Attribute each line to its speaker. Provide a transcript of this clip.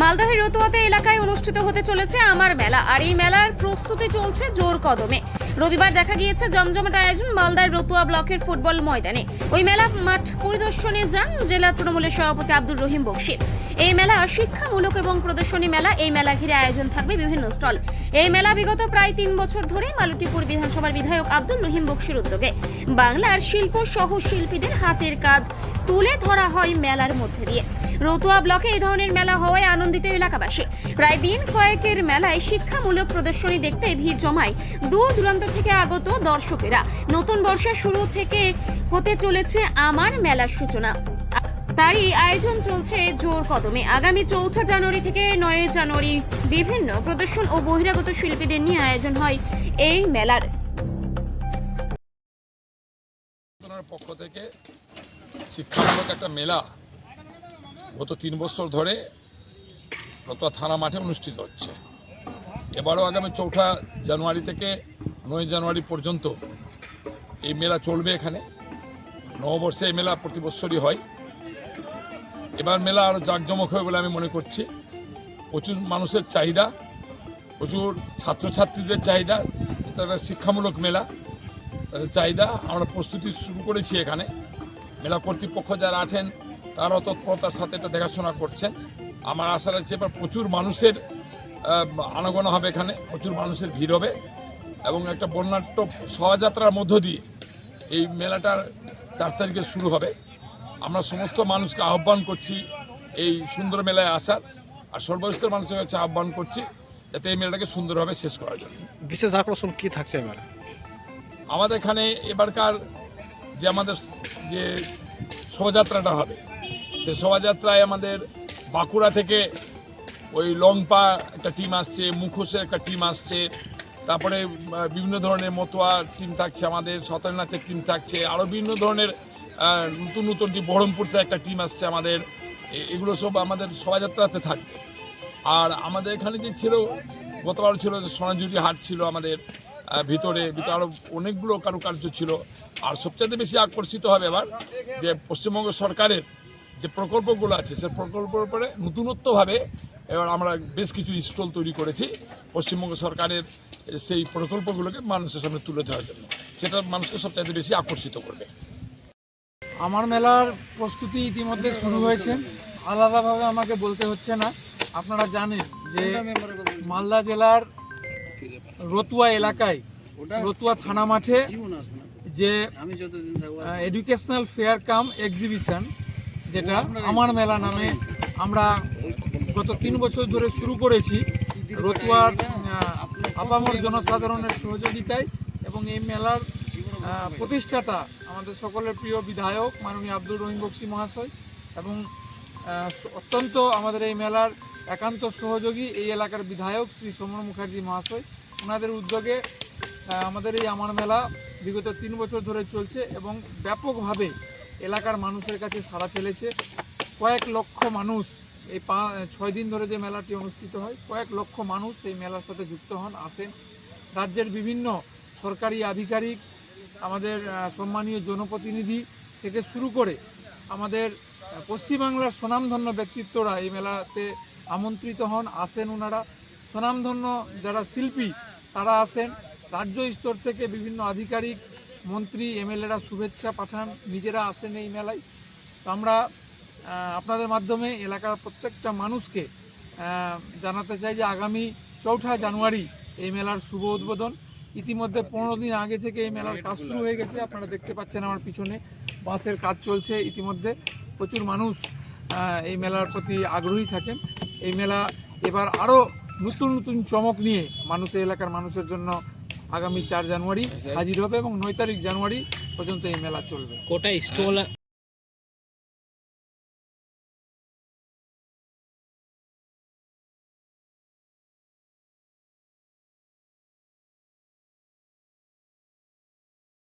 Speaker 1: মালদহের রতুয়াতে এলাকায় অনুষ্ঠিত হতে চলেছে আমার মেলা। আর এই মেলার প্রস্তুতি চলছে জোর কদমে। রবিবার দেখা গিয়েছে জমজমাট আয়োজন মালদার রতুয়া ব্লকের ফুটবল ময়দানে। ওই মেলা মাঠ পরিদর্শনে যান জেলা তৃণমূলের সভাপতি আব্দুর রহিম বক্সি এই মেলা শিক্ষামূলক এবং প্রদর্শনী মেলা, এই মেলা ঘিরে আয়োজন থাকবে বিভিন্ন স্টল। এই মেলা বিগত প্রায় তিন বছর ধরে মালতীপুর বিধানসভার বিধায়ক আব্দুল রহিম বক্সির উদ্যোগে। বাংলার শিল্প সহ শিল্পীদের হাতের কাজ তুলে ধরা হয় মেলার মধ্যে দিয়ে। রতুয়া ব্লকে এই ধরনের মেলা হওয়ায় আনন্দিত এলাকাবাসী। প্রায় দিন কয়েকের মেলায় শিক্ষামূলক প্রদর্শনী দেখতে ভিড় জমায় দূর দূরান্ত থেকে আগত দর্শকেরা। নতুন বর্ষের শুরু থেকে হতে চলেছে আমার মেলার সূচনা। তারই আয়োজন চলছে জোর কদমে। আগামী চৌঠা জানুয়ারি থেকে নয় জানুয়ারি বিভিন্ন প্রদর্শন ও বহিরাগত শিল্পীদের নিয়ে আয়োজন হয় এই মেলার।
Speaker 2: পক্ষ থেকে শিক্ষামূলক একটা মেলা গত তিন বছর ধরে রতুয়া থানা মাঠে অনুষ্ঠিত হচ্ছে। এবারও আগামী চৌঠা জানুয়ারি থেকে নয় জানুয়ারি পর্যন্ত এই মেলা চলবে এখানে। নববর্ষে এই মেলা প্রতি বছরই হয়। এবার মেলা আরও জাঁকজমক হবে বলে আমি মনে করছি। প্রচুর মানুষের চাহিদা, প্রচুর ছাত্রছাত্রীদের চাহিদা, এটা শিক্ষামূলক মেলা। তাদের চাহিদা আমরা প্রস্তুতি শুরু করেছি এখানে। মেলা কর্তৃপক্ষ যারা আছেন তারাও তৎপরতার সাথে এটা দেখাশোনা করছেন। আমার আশা রাখছি এবার প্রচুর মানুষের আনাগোনা হবে এখানে প্রচুর মানুষের ভিড় হবে এবং একটা বর্ণাঢ্য শোভাযাত্রার মধ্য দিয়ে এই মেলাটার চার তারিখে শুরু হবে। আমরা সমস্ত মানুষকে আহ্বান করছি এই সুন্দর মেলায় আসার আর সর্বস্তর মানুষের কাছে আহ্বান করছি যাতে এই মেলাটাকে সুন্দরভাবে শেষ করা যায়
Speaker 3: বিশেষ আকর্ষণ কী থাকছে এবার?
Speaker 2: আমাদের এখানে এবারকার যে আমাদের যে শোভাযাত্রাটা হবে, সে শোভাযাত্রায় আমাদের বাঁকুড়া থেকে ওই লংপা একটা টিম আসছে, মুখোশের একটা টিম আসছে, তারপরে বিভিন্ন ধরনের মতোয়া টিম থাকছে আমাদের সতের নাচের টিম থাকছে আরও বিভিন্ন ধরনের নতুন নতুন টিম বহরমপুর থেকে একটা টিম আসছে আমাদের এগুলো সব আমাদের শোভাযাত্রাতে থাকবে। আর আমাদের এখানে যে ছিল গতবার ছিল যে সোনাঝুরি হাট ছিল আমাদের ভিতরে ভিতরে আরও অনেকগুলো কারুকার্য ছিল। আর সবচেয়ে বেশি আকর্ষিত হবে এবার যে পশ্চিমবঙ্গ সরকারের যে প্রকল্পগুলো আছে সে প্রকল্পের উপরে নতুনত্বভাবে এবার আমরা বেশ কিছু স্টল তৈরি করেছি পশ্চিমবঙ্গ সরকারের সেই প্রকল্পগুলোকে মানুষের সামনে তুলে ধরার জন্য। সেটা মানুষকে সবচাইতে বেশি আকর্ষিত করবে।
Speaker 4: আমার মেলার প্রস্তুতি ইতিমধ্যে শুরু হয়েছে। আলাদাভাবে আমাকে বলতে হচ্ছে না। আপনারা জানেন যে মালদা জেলার রতুয়া এলাকায় রতুয়া থানা মাঠে যে এডুকেশনাল ফেয়ার কাম এক্সিবিশন যেটা আমার মেলা নামে আমরা গত তিন বছর ধরে শুরু করেছি। রতুয়ার আপামর জনসাধারণের সহযোগিতায় এবং এই মেলার প্রতিষ্ঠাতা আমাদের সকলের প্রিয় বিধায়ক মাননীয় আব্দুল রহিম বক্সি মহাশয় এবং অত্যন্ত আমাদের এই মেলার একান্ত সহযোগী এই এলাকার বিধায়ক শ্রী সমর মুখার্জি মহাশয়। ওনাদের উদ্যোগে আমাদের এই আমার মেলা বিগত তিন বছর ধরে চলছে এবং ব্যাপকভাবে এলাকার মানুষের কাছে সাড়া ফেলেছে। কয়েক লক্ষ মানুষ এই পা, ছয় দিন ধরে যে মেলাটি অনুষ্ঠিত হয়, কয়েক লক্ষ মানুষ এই মেলার সাথে যুক্ত হন, আসেন। রাজ্যের বিভিন্ন সরকারি আধিকারিক, আমাদের সম্মানীয় জনপ্রতিনিধি থেকে শুরু করে আমাদের পশ্চিমবাংলার স্বনামধন্য ব্যক্তিত্বরা এই মেলাতে আমন্ত্রিত হন, আসেন ওনারা স্বনামধন্য যারা শিল্পী, তারা আসেন। রাজ্য স্তর থেকে বিভিন্ন আধিকারিক, মন্ত্রী এমএলএরা শুভেচ্ছা পাঠান। নিজেরা আসেন এই মেলায়। তো আমরা আপনাদের মাধ্যমে এলাকার প্রত্যেকটা মানুষকে জানাতে চাই যে আগামী চৌঠা জানুয়ারি এই মেলার শুভ উদ্বোধন। ইতিমধ্যে পনেরো দিন আগে থেকে এই মেলার কাজ শুরু হয়ে গেছে। আপনারা দেখতে পাচ্ছেন আমার পিছনে। বাসের কাজ চলছে ইতিমধ্যে। প্রচুর মানুষ এই মেলার প্রতি আগ্রহী থাকেন। এই মেলা এবার আরও নতুন নতুন চমক নিয়ে মানুষের এলাকার মানুষের জন্য আগামী চার জানুয়ারি হাজির হবে এবং নয় তারিখ জানুয়ারি পর্যন্ত এই মেলা চলবে।
Speaker 3: কোটা স্টল